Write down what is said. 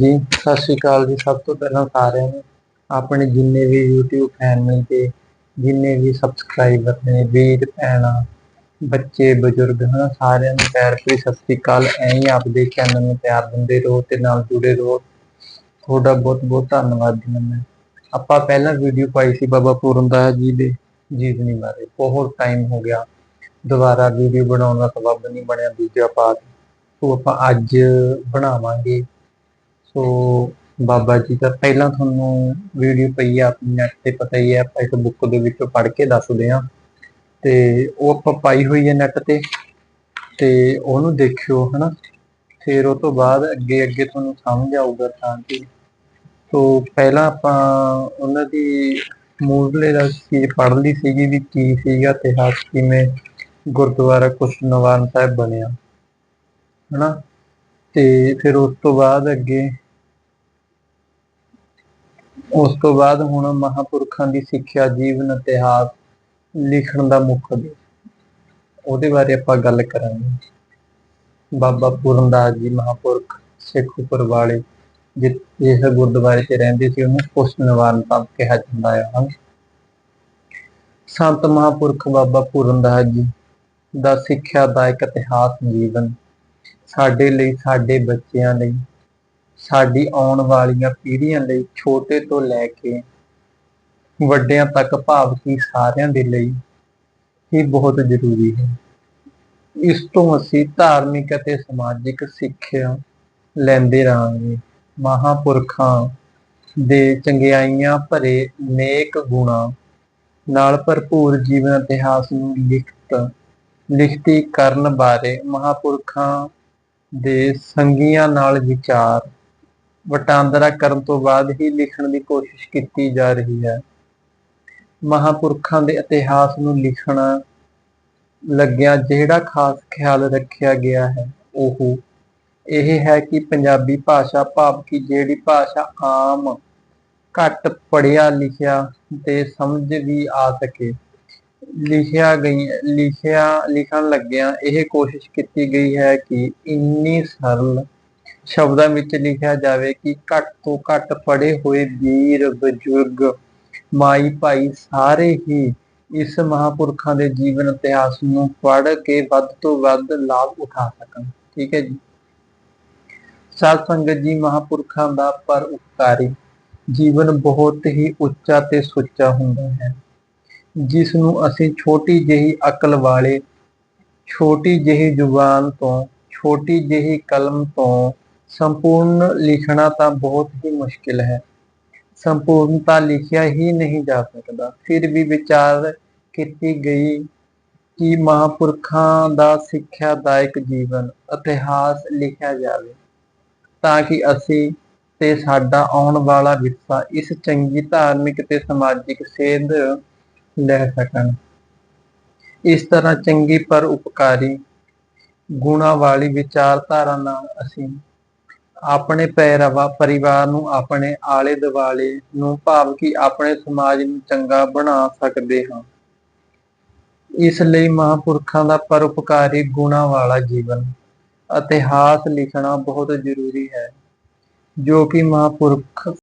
ਹਾਂਜੀ, ਸਤਿ ਸ਼੍ਰੀ ਅਕਾਲ ਜੀ। ਸਭ ਤੋਂ ਪਹਿਲਾਂ ਸਾਰਿਆਂ ਨੂੰ ਆਪਣੇ ਜਿੰਨੇ ਵੀ YouTube ਫੈਮਿਲੀ ਤੇ ਜਿੰਨੇ ਵੀ ਸਬਸਕ੍ਰਾਈਬਰ ਨੇ, ਵੀਰ ਭੈਣਾਂ, ਬੱਚੇ, ਬਜ਼ੁਰਗ, ਹਨ, ਸਾਰਿਆਂ ਨੂੰ ਪਿਆਰ ਭਰੀ ਸਤਿ ਸ਼੍ਰੀ ਅਕਾਲ। ਐਂ ਹੀ ਆਪਦੇ ਚੈਨਲ ਨੂੰ ਪਿਆਰ ਦਿੰਦੇ ਰਹੋ ਤੇ ਨਾਲ ਜੁੜੇ ਰਹੋ। ਤੁਹਾਡਾ ਬਹੁਤ ਬਹੁਤ ਧੰਨਵਾਦ ਜੀ ਮੈਂ। ਆਪਾਂ ਪਹਿਲਾਂ ਵੀਡੀਓ ਪਾਈ ਸੀ ਬਾਬਾ ਪੂਰਨ ਦਾਸ ਜੀ ਦੇ ਜੀਵਨੀ ਬਾਰੇ। ਬਹੁਤ ਟਾਈਮ ਹੋ ਗਿਆ। ਦੁਬਾਰਾ ਵੀਡੀਓ ਬਣਾਉਣ ਦਾ ਸਬਬ ਨਹੀਂ ਬਣਿਆ ਦੂਜਾ ਪਾਰਟ ਉਹ ਆਪਾਂ ਅੱਜ ਬਣਾਵਾਂਗੇ ਸੋ ਬਾਬਾ ਜੀ ਦਾ ਪਹਿਲਾਂ ਤੁਹਾਨੂੰ ਵੀਡੀਓ ਪਈ ਆ, ਆਪਣੀ ਨੈਟ ਤੇ ਪਤਾ ਹੀ ਹੈ ਆਪਾਂ ਇੱਕ ਬੁੱਕ ਦੇ ਵਿੱਚੋਂ ਪੜ੍ਹ ਕੇ ਦੱਸਦੇ ਆ ਤੇ ਉਹ ਆਪਾਂ ਪਾਈ ਹੋਈ ਹੈ ਨੈਟ ਤੇ ਤੇ ਉਹਨੂੰ ਦੇਖਿਓ, ਹਨਾ? ਫਿਰ ਉਹ ਤੋਂ ਬਾਅਦ ਅੱਗੇ ਅੱਗੇ ਤੁਹਾਨੂੰ ਸਮਝ ਆਊਗਾ ਤਾਂ ਕਿ। ਸੋ ਪਹਿਲਾਂ ਆਪਾਂ ਉਹਨਾਂ ਦੀ ਮੂਲਲੇ ਦਾ ਚੀਜ਼ ਪੜ੍ਹ ਲਈ ਸੀਗੀ, ਵੀ ਕੀ ਸੀਗਾ ਇਤਿਹਾਸ, ਕਿਵੇਂ ਗੁਰਦੁਆਰਾ ਕੁਸ਼ਨਵਾਨ ਸਾਹਿਬ ਬਣਿਆ, ਹਨਾ? ਤੇ ਫਿਰ ਉਸ ਤੋਂ ਬਾਅਦ ਅੱਗੇ, ਉਸ ਤੋਂ ਬਾਅਦ ਹੁਣ ਮਹਾਪੁਰਖਾਂ ਦੀ ਸਿੱਖਿਆ, ਜੀਵਨ ਇਤਿਹਾਸ ਲਿਖਣ ਦਾ ਮੁੱਖ ਉਦੇਸ਼। ਉਹਦੇ ਬਾਰੇ ਆਪਾਂ ਗੱਲ ਕਰਾਂਗੇ। ਬਾਬਾ ਪੂਰਨਦਾਸ ਜੀ ਮਹਾਪੁਰਖ ਸਿੱਖਪੁਰ ਵਾਲੇ ਜਿਸ ਗੁਰਦੁਆਰੇ ਤੇ ਰਹਿੰਦੇ ਸੀ, ਉਹਨੂੰ ਪੁਸ਼ਟ ਨਿਵਾਰਨ ਸਾਹਿਬ ਕਿਹਾ ਜਾਂਦਾ ਹੈ ਹਨ ਸੰਤ ਮਹਾਪੁਰਖ ਬਾਬਾ ਪੂਰਨਦਾਸ ਜੀ ਦਾ ਸਿੱਖਿਆ ਦਾ ਇੱਕ ਇਤਿਹਾਸ ਜੀਵਨ ਸਾਡੇ ਲਈ, ਸਾਡੇ ਬੱਚਿਆਂ ਲਈ, ਸਾਡੀ ਆਉਣ ਵਾਲੀਆਂ ਪੀੜ੍ਹੀਆਂ ਲਈ, ਛੋਟੇ ਤੋਂ ਲੈ ਕੇ ਵੱਡਿਆਂ ਤੱਕ ਭਾਵ ਕਿ ਸਾਰਿਆਂ ਦੇ ਲਈ ਹੀ ਬਹੁਤ ਜ਼ਰੂਰੀ ਹੈ। ਇਸ ਤੋਂ ਅਸੀਂ ਧਾਰਮਿਕ ਅਤੇ ਸਮਾਜਿਕ ਸਿੱਖਿਆ ਲੈਂਦੇ ਰਹਾਂਗੇ। ਮਹਾਪੁਰਖਾਂ ਦੇ ਚੰਗਿਆਈਆਂ ਭਰੇ ਨੇਕ ਗੁਣਾ ਨਾਲ ਭਰਪੂਰ ਜੀਵਨ ਇਤਿਹਾਸ ਨੂੰ ਲਿਖਤ, ਲਿਖਤੀ ਕਰਨ ਬਾਰੇ ਮਹਾਪੁਰਖਾਂ ਦੇ ਸੰਗੀਆਂ ਨਾਲ ਵਿਚਾਰ। ਵਟਾਂਦਰਾ ਕਰਨ ਤੋਂ ਬਾਅਦ ਹੀ ਲਿਖਣ ਦੀ ਕੋਸ਼ਿਸ਼ ਕੀਤੀ ਜਾ ਰਹੀ ਹੈ। ਮਹਾਪੁਰਖਾਂ ਦੇ ਇਤਿਹਾਸ ਨੂੰ ਲਿਖਣਾ ਲੱਗਿਆ ਜਿਹੜਾ ਖਾਸ ਖਿਆਲ ਰੱਖਿਆ ਗਿਆ ਹੈ, ਉਹ ਇਹ ਹੈ ਕਿ ਪੰਜਾਬੀ ਭਾਸ਼ਾ ਭਾਵ ਕਿ ਜਿਹੜੀ ਭਾਸ਼ਾ ਆਮ ਘੱਟ ਪੜਿਆ ਲਿਖਿਆ ਤੇ ਸਮਝ ਵੀ ਆ ਸਕੇ। ਲਿਖਿਆ ਗਈ, ਲਿਖਿਆ, ਲਿਖਣ ਲੱਗਿਆ ਇਹ ਕੋਸ਼ਿਸ਼ ਕੀਤੀ ਗਈ ਹੈ ਕਿ ਇੰਨੀ ਸਰਲ ਸ਼ਬਦਾਂ ਵਿੱਚ ਲਿਖਿਆ ਜਾਵੇ ਕਿ ਘੱਟ ਤੋਂ ਘੱਟ ਪੜੇ ਹੋਏ ਵੀਰ, ਬਜ਼ੁਰਗ, ਮਾਈ ਭਾਈ ਸਾਰੇ ਹੀ ਇਸ ਮਹਾਪੁਰਖਾਂ ਦੇ ਜੀਵਨ ਇਤਿਹਾਸ ਨੂੰ ਪੜ੍ਹ ਕੇ ਵੱਧ ਤੋਂ ਵੱਧ ਲਾਭ ਉਠਾ ਸਕਣ। ਠੀਕ ਹੈ ਜੀ? ਸਾਧ ਸੰਗਤ ਜੀ, ਮਹਾਪੁਰਖਾਂ ਦਾ ਪਰ ਉਪਕਾਰੀ ਜੀਵਨ ਬਹੁਤ ਹੀ ਉੱਚਾ ਤੇ ਸੁੱਚਾ ਹੁੰਦਾ ਹੈ। ਜਿਸ ਨੂੰ ਅਸੀਂ ਛੋਟੀ ਜਿਹੀ ਅਕਲ ਵਾਲੇ, ਛੋਟੀ ਜਿਹੀ ਜ਼ੁਬਾਨ ਤੋਂ, ਛੋਟੀ ਜਿਹੀ ਕਲਮ ਤੋਂ ਸੰਪੂਰਨ ਲਿਖਣਾ ਤਾਂ ਬਹੁਤ ਹੀ ਮੁਸ਼ਕਿਲ ਹੈ। ਸੰਪੂਰਨਤਾ ਲਿਖਿਆ ਹੀ ਨਹੀਂ ਜਾ ਸਕਦਾ। ਫਿਰ ਵੀ ਵਿਚਾਰ ਕੀਤੀ ਗਈ ਕਿ ਮਹਾਪੁਰਖਾਂ ਦਾ ਸਿੱਖਿਆਦਾਇਕ ਜੀਵਨ, ਇਤਿਹਾਸ ਲਿਖਿਆ ਜਾਵੇ ਤਾਂ ਕਿ ਅਸੀਂ ਤੇ ਸਾਡਾ ਆਉਣ ਵਾਲਾ ਵਿਰਸਾ ਇਸ ਚੰਗੀ ਧਾਰਮਿਕ ਤੇ ਸਮਾਜਿਕ ਸੇਧ ਲੈ ਸਕਣ। ਇਸ ਤਰ੍ਹਾਂ ਚੰਗੀ ਪਰ ਉਪਕਾਰੀ, ਗੁਣਾ ਵਾਲੀ ਵਿਚਾਰਧਾਰਾ ਨਾਲ ਅਸੀਂ ਆਪਣੇ ਪੈਰਵਾ ਪਰਿਵਾਰ ਨੂੰ ਆਪਣੇ ਆਲੇ ਦੁਆਲੇ ਨੂੰ ਭਾਵ ਕਿ ਆਪਣੇ ਸਮਾਜ ਨੂੰ ਚੰਗਾ ਬਣਾ ਸਕਦੇ ਹਾਂ। ਇਸ ਲਈ ਮਹਾਂਪੁਰਖਾਂ ਦਾ ਪਰਉਪਕਾਰੀ ਗੁਣਾ ਵਾਲਾ ਜੀਵਨ ਇਤਿਹਾਸ ਲਿਖਣਾ ਬਹੁਤ ਜ਼ਰੂਰੀ ਹੈ, ਜੋ ਕਿ ਮਹਾਂਪੁਰਖ